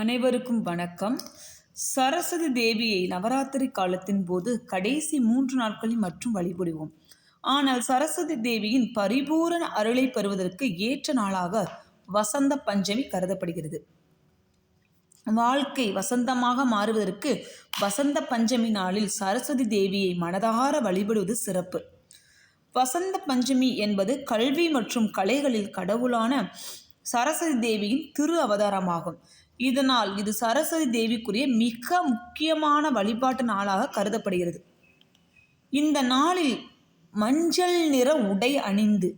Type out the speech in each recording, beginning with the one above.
அனைவருக்கும் வணக்கம். சரஸ்வதி தேவியை நவராத்திரி காலத்தின் போது கடைசி மூன்று நாட்களில் மற்றும் வழிபடுவோம். ஆனால் சரஸ்வதி தேவியின் பரிபூரண அருளை பெறுவதற்கு ஏற்ற நாளாக வசந்த பஞ்சமி கருதப்படுகிறது. வாழ்க்கை வசந்தமாக மாறுவதற்கு வசந்த பஞ்சமி நாளில் சரஸ்வதி தேவியை மனதார வழிபடுவது சிறப்பு. வசந்த பஞ்சமி என்பது கல்வி மற்றும் கலைகளில் கடவுளான சரஸ்வதி தேவியின் திரு அவதாரமாகும். இதனால் இது சரஸ்வதி தேவிக்குரிய மிக முக்கியமான வழிபாட்டு நாளாக கருதப்படுகிறது. இந்த நாளில் மஞ்சள் நிற உடை அணிந்து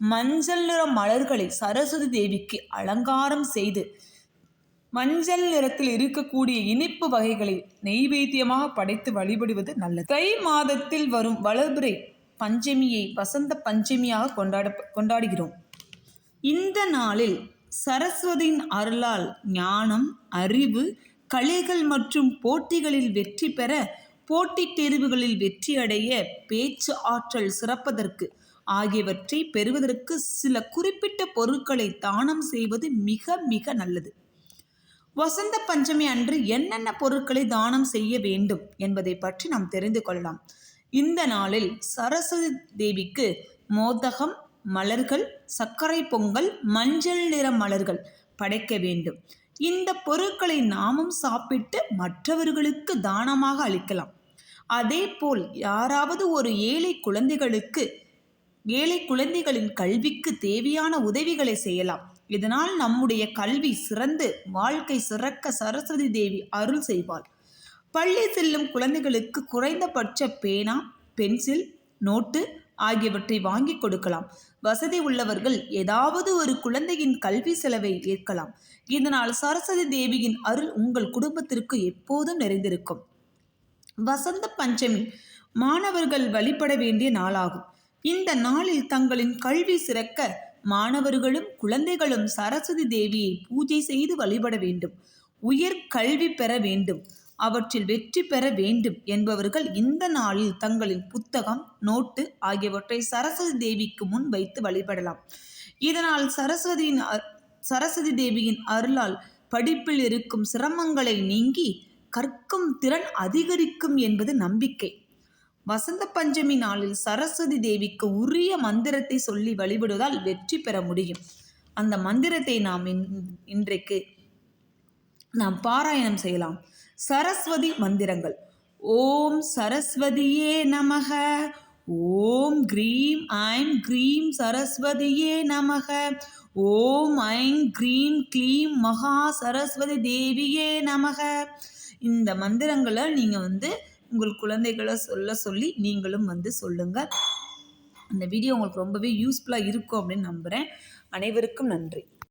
மஞ்சள் நிற மலர்களை சரஸ்வதி தேவிக்கு அலங்காரம் செய்து மஞ்சள் நிறத்தில் இருக்கக்கூடிய இனிப்பு வகைகளை நெய்வேத்தியமாக படைத்து வழிபடுவது நல்லது. தை மாதத்தில் வரும் வளர்பிறை பஞ்சமியை வசந்த பஞ்சமியாக கொண்டாட கொண்டாடுகிறோம். இந்த நாளில் சரஸ்வதியின் அருளால் ஞானம் அறிவு கலைகள் மற்றும் போட்டிகளில் வெற்றி பெற போட்டித் தேர்வுகளில் வெற்றியடைய பேச்சு ஆற்றல் சிறப்பதற்கு ஆகியவற்றை பெறுவதற்கு சில குறிப்பிட்ட பொருட்களை தானம் செய்வது மிக மிக நல்லது. வசந்த பஞ்சமி அன்று என்னென்ன பொருட்களை தானம் செய்ய வேண்டும் என்பதை பற்றி நாம் தெரிந்து கொள்ளலாம். இந்த நாளில் சரஸ்வதி தேவிக்கு மோதகம் மலர்கள் சர்க்கரை பொங்கல் மஞ்சள் நிற மலர்கள் படைக்க வேண்டும். இந்த பொருட்களை நாமும் சாப்பிட்டு மற்றவர்களுக்கு தானமாக அளிக்கலாம். அதே போல் யாராவது ஒரு ஏழை குழந்தைகளுக்கு ஏழை குழந்தைகளின் கல்விக்கு தேவையான உதவிகளை செய்யலாம். இதனால் நம்முடைய கல்வி சிறந்து வாழ்க்கை சிறக்க சரஸ்வதி தேவி அருள் செய்வாள். பள்ளி செல்லும் குழந்தைகளுக்கு குறைந்தபட்ச பேனா பென்சில் நோட்டு ஆகியவற்றை வாங்கி கொடுக்கலாம். வசதி உள்ளவர்கள் ஏதாவது ஒரு குழந்தையின் கல்வி செலவை ஏற்கலாம். இதனால் சரஸ்வதி தேவியின் அருள் உங்கள் குடும்பத்திற்கு எப்போதும் நிறைந்திருக்கும். வசந்த பஞ்சமி மாணவர்கள் வழிபட வேண்டிய நாளாகும். இந்த நாளில் தங்களின் கல்வி சிறக்க மாணவர்களும் குழந்தைகளும் சரஸ்வதி தேவியை பூஜை செய்து வழிபட வேண்டும். உயர் கல்வி பெற வேண்டும். அவற்றில் வெற்றி பெற வேண்டும் என்பவர்கள் இந்த நாளில் தங்களின் புத்தகம் நோட்டு ஆகியவற்றை சரஸ்வதி தேவிக்கு முன் வைத்து வழிபடலாம். இதனால் சரஸ்வதியின் சரஸ்வதி தேவியின் அருளால் படிப்பில் இருக்கும் சிரமங்களை நீங்கி கற்கும் திறன் அதிகரிக்கும் என்பது நம்பிக்கை. வசந்த பஞ்சமி நாளில் சரஸ்வதி தேவிக்கு உரிய மந்திரத்தை சொல்லி வழிபடுவதால் வெற்றி பெற முடியும். அந்த மந்திரத்தை நாம் இன்றைக்கு நாம் பாராயணம் செய்யலாம். சரஸ்வதி மந்திரங்கள். ஓம் சரஸ்வதியே நமக. ஓம் க்ரீம் ஐம் க்ரீம் சரஸ்வதியே நமக. ஓம் ஐம் க்ரீம் க்ளீம் மகா சரஸ்வதி தேவியே நமக. இந்த மந்திரங்களை நீங்கள் வந்து உங்கள் குழந்தைகளை சொல்ல சொல்லி நீங்களும் வந்து சொல்லுங்கள். அந்த வீடியோ உங்களுக்கு ரொம்பவே யூஸ்ஃபுல்லாக இருக்கும் அப்படின்னு நம்புகிறேன் அனைவருக்கும் நன்றி.